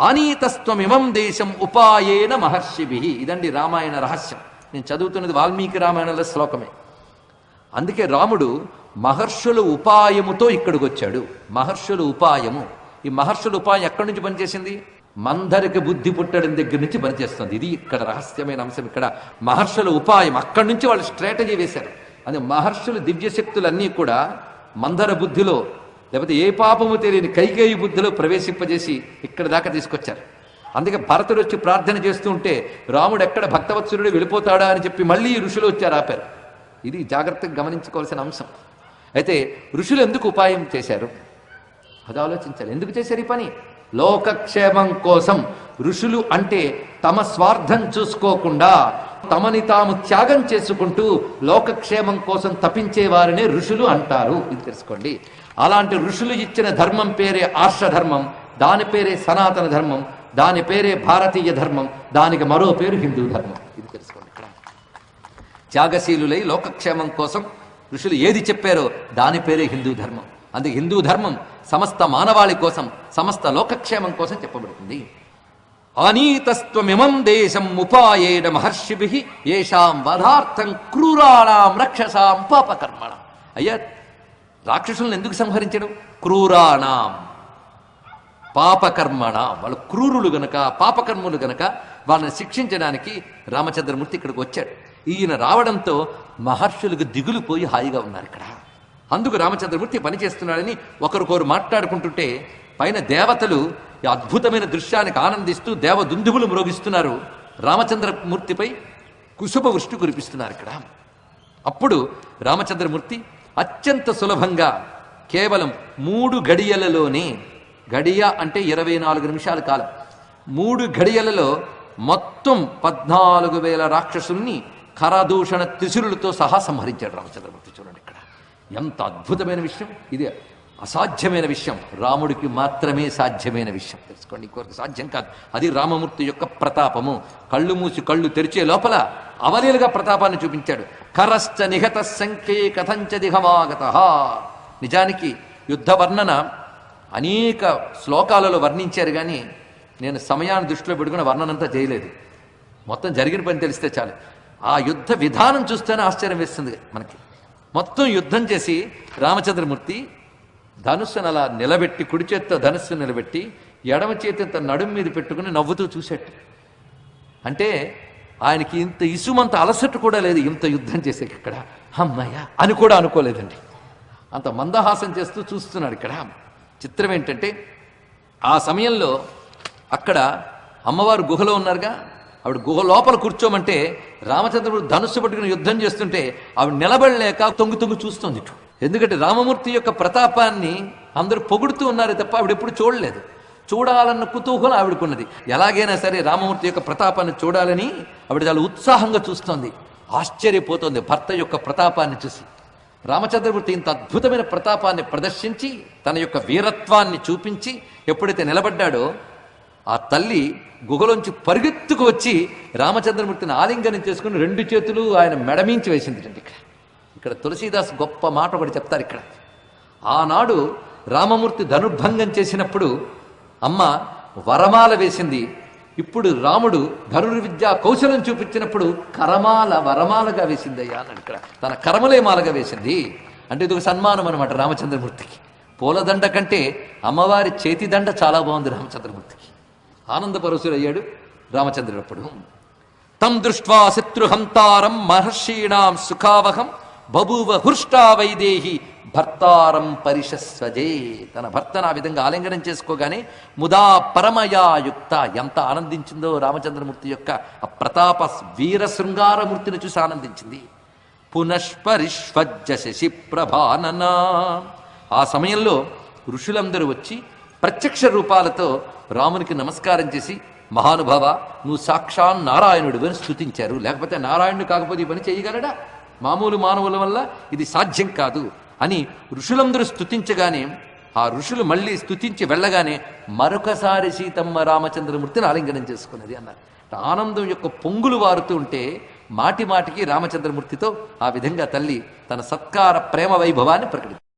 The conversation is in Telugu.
ఆనీతస్త్వమిమం దేశం ఉపాయేన మహర్షిభి. ఇదండి రామాయణ రహస్యం. నేను చదువుతున్నది వాల్మీకి రామాయణంలో శ్లోకమే. అందుకే రాముడు మహర్షుల ఉపాయముతో ఇక్కడికి వచ్చాడు మహర్షుల ఉపాయము. ఈ మహర్షుల ఉపాయం ఎక్కడి నుంచి పనిచేసింది? మందరికి బుద్ధి పుట్టడం దగ్గర నుంచి పనిచేస్తుంది. ఇది ఇక్కడ రహస్యమైన అంశం. ఇక్కడ మహర్షుల ఉపాయం అక్కడి నుంచి వాళ్ళు స్ట్రాటజీ వేశారు. అది మహర్షుల దివ్యశక్తులన్నీ కూడా మందర బుద్ధిలో లేకపోతే ఏ పాపము తెలియని కైకేయి బుద్ధిలో ప్రవేశింపజేసి ఇక్కడ దాకా తీసుకొచ్చారు. అందుకే భరతుడు వచ్చి ప్రార్థన చేస్తూ ఉంటే రాముడు ఎక్కడ భక్తవత్సరుడు వెళ్ళిపోతాడా అని చెప్పి మళ్ళీ ఋషులు వచ్చారు ఆపారు. ఇది జాగ్రత్తగా గమనించుకోవాల్సిన అంశం. అయితే ఋషులు ఎందుకు ఉపాయం చేశారు? అది ఆలోచించాలి. ఎందుకు చేశారు ఈ పని? లోకక్షేమం కోసం. ఋషులు అంటే తమ స్వార్థం చూసుకోకుండా తమని తాము త్యాగం చేసుకుంటూ లోకక్షేమం కోసం తపించే వారినే ఋషులు అంటారు. ఇది తెలుసుకోండి. అలాంటి ఋషులు ఇచ్చిన ధర్మం పేరే ఆర్షధర్మం దాని పేరే సనాతన ధర్మం దాని పేరే భారతీయ ధర్మం దానికి మరో పేరు హిందూ ధర్మం. ఇది తెలుసుకోండి. త్యాగశీలులై లోకక్షేమం కోసం ఋషులు ఏది చెప్పారో దాని పేరే హిందూ ధర్మం. అందుకే హిందూ ధర్మం సమస్త మానవాళి కోసం సమస్త లోకక్షేమం కోసం చెప్పబడుతుంది. అనీతస్త్వమిమం దేశం ఉపాయేణ మహర్షిభి ఏషాం వధార్థం క్రూరాణాం రక్షసాం పాపకర్మణ. అయ్యా రాక్షసులను ఎందుకు సంహరించడం? క్రూరాణాం. పాపకర్మణ. వాళ్ళు క్రూరులు గనక పాపకర్మలు గనక వాళ్ళని శిక్షించడానికి రామచంద్రమూర్తి ఇక్కడికి వచ్చాడు. ఈయన రావడంతో మహర్షులకు దిగులు పోయి హాయిగా ఉన్నారు ఇక్కడ. అందుకు రామచంద్రమూర్తి పనిచేస్తున్నాడని ఒకరికొరు మాట్లాడుకుంటుంటే పైన దేవతలు ఈ అద్భుతమైన దృశ్యానికి ఆనందిస్తూ దేవ దుందుబులు మ్రోగిస్తున్నారు. రామచంద్రమూర్తిపై కుశుభ వృష్టి కురిపిస్తున్నారు ఇక్కడ. అప్పుడు రామచంద్రమూర్తి అత్యంత సులభంగా కేవలం మూడు గడియలలోనే గడియ అంటే ఇరవై నాలుగు నిమిషాల కాలం మూడు గడియలలో మొత్తం పద్నాలుగు వేల రాక్షసుల్ని కరదూషణ త్రిశురులతో సహా సంహరించాడు రామచంద్రమూర్తి. చూడండి ఇక్కడ. ఎంత అద్భుతమైన విషయం. ఇది అసాధ్యమైన విషయం. రాముడికి మాత్రమే సాధ్యమైన విషయం. తెలుసుకోండి ఇంకొకరికి సాధ్యం కాదు. అది రామమూర్తి యొక్క ప్రతాపము. కళ్ళు మూసి కళ్ళు తెరిచే లోపల అవలీలుగా ప్రతాపాన్ని చూపించాడు. కరశ్చ నిహత సంఖ్యే కథంచ దిహమాగత. నిజానికి యుద్ధ వర్ణన అనేక శ్లోకాలలో వర్ణించారు కానీ నేను సమయాన్ని దృష్టిలో పెట్టుకుని వర్ణనంతా చేయలేదు. మొత్తం జరిగిన పని తెలిస్తే చాలు. ఆ యుద్ధ విధానం చూస్తేనే ఆశ్చర్యం వేస్తుంది మనకి. మొత్తం యుద్ధం చేసి రామచంద్రమూర్తి ధనుస్సును అలా నిలబెట్టి కుడి చేత్తో ధనుస్సు నిలబెట్టి ఎడమ చేతితో నడుము మీద పెట్టుకుని నవ్వుతూ చూసేట్టు. అంటే ఆయనకి ఇంత ఇసుమంత అలసట కూడా లేదు ఇంత యుద్ధం చేసే ఇక్కడ. అమ్మయ్య అని కూడా అనుకోలేదండి. అంత మందహాసం చేస్తూ చూస్తున్నాడు ఇక్కడ. చిత్రం ఏంటంటే ఆ సమయంలో అక్కడ అమ్మవారు గుహలో ఉన్నారుగా. ఆవిడ గుహ లోపల కూర్చోమంటే రామచంద్రుడు ధనుస్సు పట్టుకుని యుద్ధం చేస్తుంటే ఆవిడ నిలబడలేక తొంగు తొంగు చూస్తుంది ఇటు ఎందుకంటే రామమూర్తి యొక్క ప్రతాపాన్ని అందరూ పొగుడుతూ ఉన్నారు తప్ప ఆవిడ ఎప్పుడు చూడలేదు. చూడాలన్న కుతూహలం ఆవిడకున్నది. ఎలాగైనా సరే రామమూర్తి యొక్క ప్రతాపాన్ని చూడాలని ఆవిడ చాలా ఉత్సాహంగా చూస్తోంది. ఆశ్చర్యపోతోంది భర్త యొక్క ప్రతాపాన్ని చూసి. రామచంద్రమూర్తి ఇంత అద్భుతమైన ప్రతాపాన్ని ప్రదర్శించి తన యొక్క వీరత్వాన్ని చూపించి ఎప్పుడైతే నిలబడ్డాడో ఆ తల్లి గుహలోంచి పరిగెత్తుకు వచ్చి రామచంద్రమూర్తిని ఆలింగనం చేసుకుని రెండు చేతులు ఆయన మెడమించి వేసింది ఇక్కడ. ఇక్కడ తులసీదాస్ గొప్ప మాట ఒకటి చెప్తారు ఇక్కడ. ఆనాడు రామమూర్తి ధనుర్భంగం చేసినప్పుడు అమ్మ వరమాల వేసింది. ఇప్పుడు రాముడు ధనుర్విద్యా కౌశలం చూపించినప్పుడు కరమాల వరమాలగా వేసిందయ్యా అని ఇక్కడ తన కరమలే మాలగా వేసింది. అంటే ఇది ఒక సన్మానం అనమాట రామచంద్రమూర్తికి. పూలదండ కంటే అమ్మవారి చేతిదండ చాలా బాగుంది రామచంద్రమూర్తికి. ఆనందపరసుడయ్యాడు రామచంద్రుడు అప్పుడు. తం దృష్ట్వా శత్రుహంతారం మహర్షీణాం సుఖావహం బభూవ హృష్టా వైదేహి భర్తారం పరిశస్వజే. తన భర్తను ఆ విధంగా ఆలింగనం చేసుకోగానే ముదా పరమయాయుక్త ఎంత ఆనందించిందో రామచంద్రమూర్తి యొక్క ఆ ప్రతాప వీర శృంగారమూర్తిని చూసి ఆనందించింది. పునఃపరిష్వజ్జ శశి ప్రభాననా. ఆ సమయంలో ఋషులందరూ వచ్చి ప్రత్యక్ష రూపాలతో రామునికి నమస్కారం చేసి మహానుభావ నువ్వు సాక్షాన్ నారాయణుడు అని స్థుతించారు లేకపోతే నారాయణుడు కాకపోతే ఈ పని చేయగలడా? మామూలు మానవుల వల్ల ఇది సాధ్యం కాదు అని ఋషులందరూ స్తుతించగానే ఆ ఋషులు మళ్ళీ స్తుతించి వెళ్ళగానే మరొకసారి సీతమ్మ రామచంద్రమూర్తిని ఆలింగనం చేసుకున్నది అన్నారు. ఆనందం యొక్క పొంగులు వారుతూ ఉంటే మాటి మాటికి రామచంద్రమూర్తితో ఆ విధంగా తల్లి తన సత్కార ప్రేమ వైభవాన్ని ప్రకటించారు